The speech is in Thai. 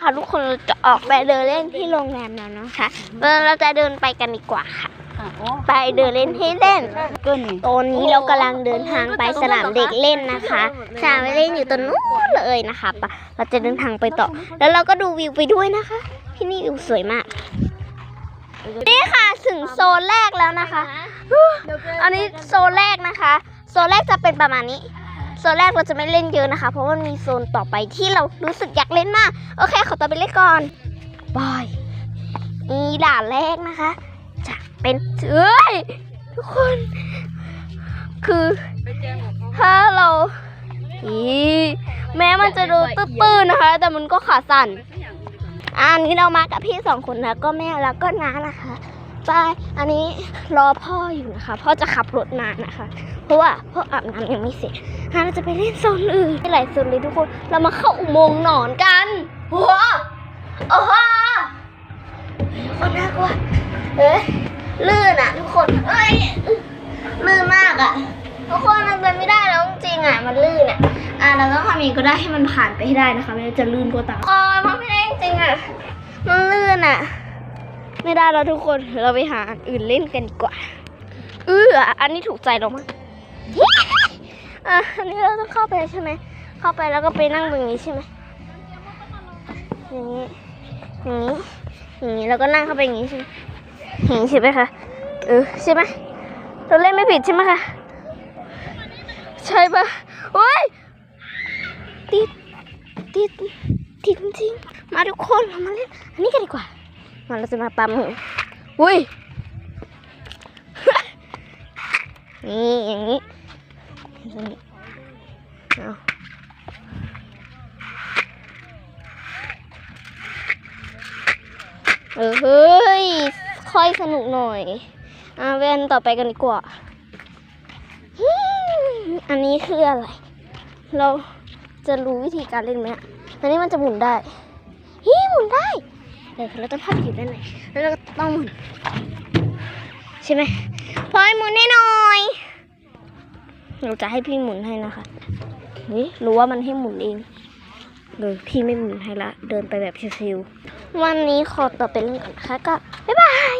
ค่ะทุกคนเราจะออกไปเดินเล่นที่โรงแรมแล้วนะคะเราจะเดินไปกันดีกว่าค่ะ ไปเดินเล่นให้เล่นก็นี่ตอนนี้เรากำลังเดินทางไปสนามเด็กเล่นนะคะสนามเด็กเล่นอยู่ตรงนู้นเลยนะคะปะเราจะเดินทางไปต่อ แล้วเราก็ดูวิวไปด้วยนะคะ ที่นี่วิวสวยมากนี่ค่ะถึงโซนแรกแล้วนะคะ อันนี้โซนแรกนะคะ โซนแรกจะเป็นประมาณนี้ โซนแรกเราจะไม่เล่นเยอะนะคะ เพราะว่ามีโซนต่อไปที่เรารู้สึกอยากเล่นมาก โอเค ขอตัวไปเล่นก่อนบายนี่ด่านแรกนะคะ จะเป็นเอ้ยทุกคน คือถ้าเราอีแม้มันจะดูตื้นๆนะคะ แต่มันก็ขาสั่นอันนี้เรามากับพี่สองคนนะก็แม่แล้วก็น้านะคะ ไป อันนี้รอพ่ออยู่นะคะ พ่อจะขับรถมานะคะ เพราะว่าพ่ออาบน้ำยังไม่เสร็จอะเราจะไปเล่นโซนอื่นหลายโซนเลยทุกคน เรามาเข้าอุโมงค์หนอนกันหัวโอ้โหคนน่ากลัวเอ้ยลื่นอะ ทุกคนเอ้ยลื่นมากอะทุกคนมันเป็นไม่ได้แล้วจริงอะมันลื่นอะอะเราต้องทำเองก็ได้ให้มันผ่านไปให้ได้นะคะไม่งั้นจะลื่นก็ตามโอ้ยมันไม่ได้จริงอะมันลื่นอะ ไม่ได้แล้วทุกคนเราไปหาอันอื่นเล่นกันดีกว่า เอออันนี้ถูกใจเรามากอันนี้เราต้องเข้าไปใช่ไหมเข้าไปแล้วก็ไปนั่งตรงนี้ใช่ไหมอย่างนี้อย่างนี้อย่างนี้แล้วก็นั่งเข้าไปอย่างนี้ใช่ไหมอย่างนี้ใช่ไหมคะเออใช่ไหมเราเล่นไม่ผิดใช่ไหมคะใช่ปะโอ้ยติดติดติดจริงมาทุกคนเรามาเล่นอันนี้กันดีกว่า มาเราจะมาปั๊มอุ้ยนี่อย่างนี้เอาเออเฮ้ย ค่อยสนุกหน่อย อะเวนต่อไปกันดีกว่า อันนี้คืออะไร เราจะรู้วิธีการเล่นไหมอะอันนี้มันจะหมุนได้ฮีหมุนได้ เดี๋ยวเราต้องพับอยู่ด้านไหนแล้วเราก็ต้องหมุนใช่ไหมพลอยหมุนให้หน่อยเราจะให้พี่หมุนให้นะคะนี่รู้ว่ามันให้หมุนเองเลยพี่ไม่หมุนให้ละ เดินไปแบบชิวๆวันนี้ขอตัวไปเล่นก่อนนะคะก็บ๊ายบาย